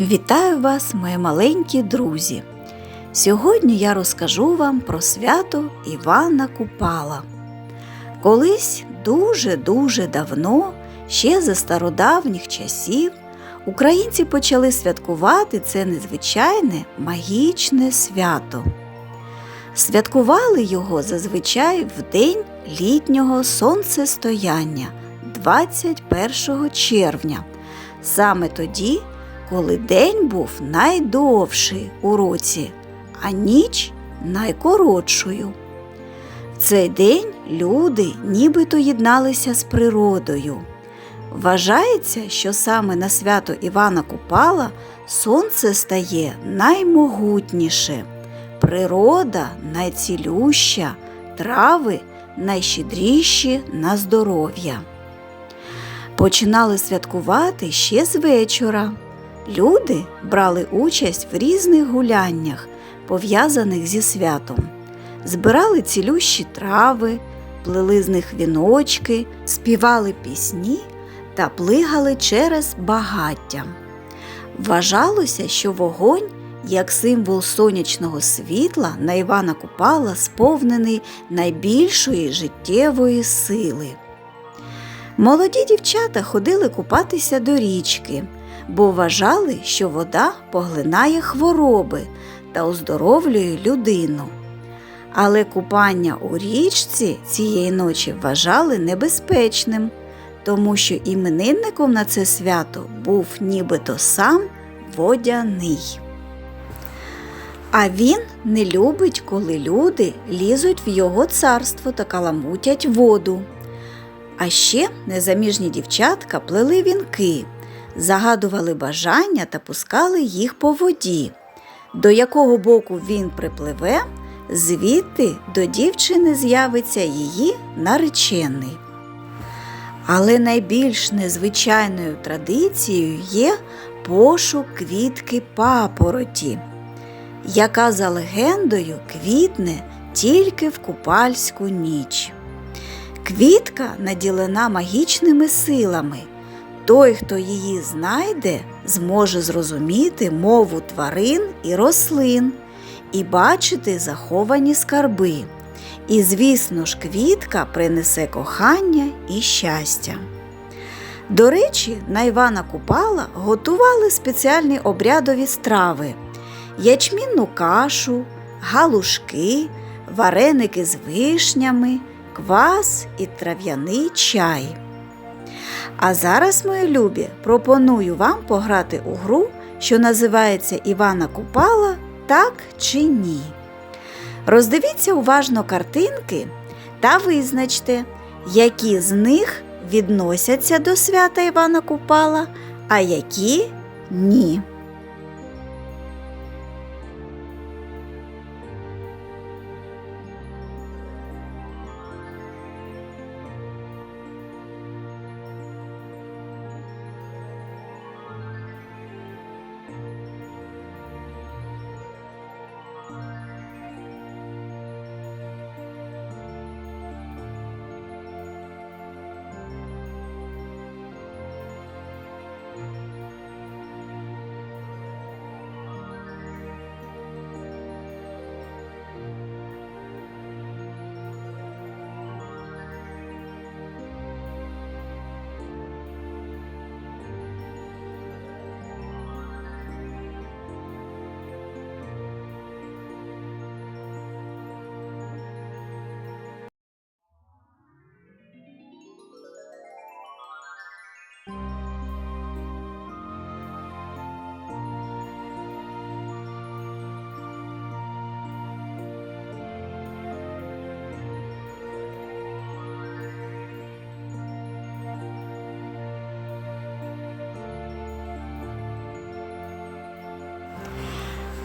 Вітаю вас, мої маленькі друзі! Сьогодні я розкажу вам про свято Івана Купала. Колись дуже-дуже давно, ще за стародавніх часів, українці почали святкувати це незвичайне магічне свято. Святкували його зазвичай в день літнього сонцестояння 21 червня, саме тоді, коли день був найдовший у році, а ніч найкоротшою. В цей день люди нібито єдналися з природою. Вважається, що саме на свято Івана Купала сонце стає наймогутніше, природа найцілюща, трави найщедріші на здоров'я. Починали святкувати ще з вечора. Люди брали участь в різних гуляннях, пов'язаних зі святом, збирали цілющі трави, плели з них віночки, співали пісні та плигали через багаття. Вважалося, що вогонь, як символ сонячного світла, на Івана Купала сповнений найбільшої життєвої сили. Молоді дівчата ходили купатися до річки, бо вважали, що вода поглинає хвороби та оздоровлює людину. Але купання у річці цієї ночі вважали небезпечним, тому що іменинником на це свято був нібито сам водяний. А він не любить, коли люди лізуть в його царство та каламутять воду. А ще незаміжні дівчатка плели вінки, загадували бажання та пускали їх по воді. До якого боку він припливе, звідти до дівчини з'явиться її наречений. Але найбільш незвичайною традицією є пошук квітки папороті, яка за легендою квітне тільки в купальську ніч. Квітка наділена магічними силами. Той, хто її знайде, зможе зрозуміти мову тварин і рослин і бачити заховані скарби. І, звісно ж, квітка принесе кохання і щастя. До речі, на Івана Купала готували спеціальні обрядові страви: ячмінну кашу, галушки, вареники з вишнями, квас і трав'яний чай. А зараз, мої любі, пропоную вам пограти у гру, що називається Івана Купала так чи ні. Роздивіться уважно картинки та визначте, які з них відносяться до свята Івана Купала, а які ні.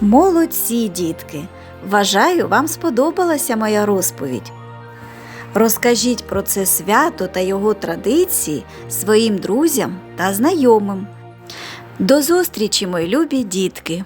Молодці, дітки! Вважаю, вам сподобалася моя розповідь. Розкажіть про це свято та його традиції своїм друзям та знайомим. До зустрічі, мої любі дітки!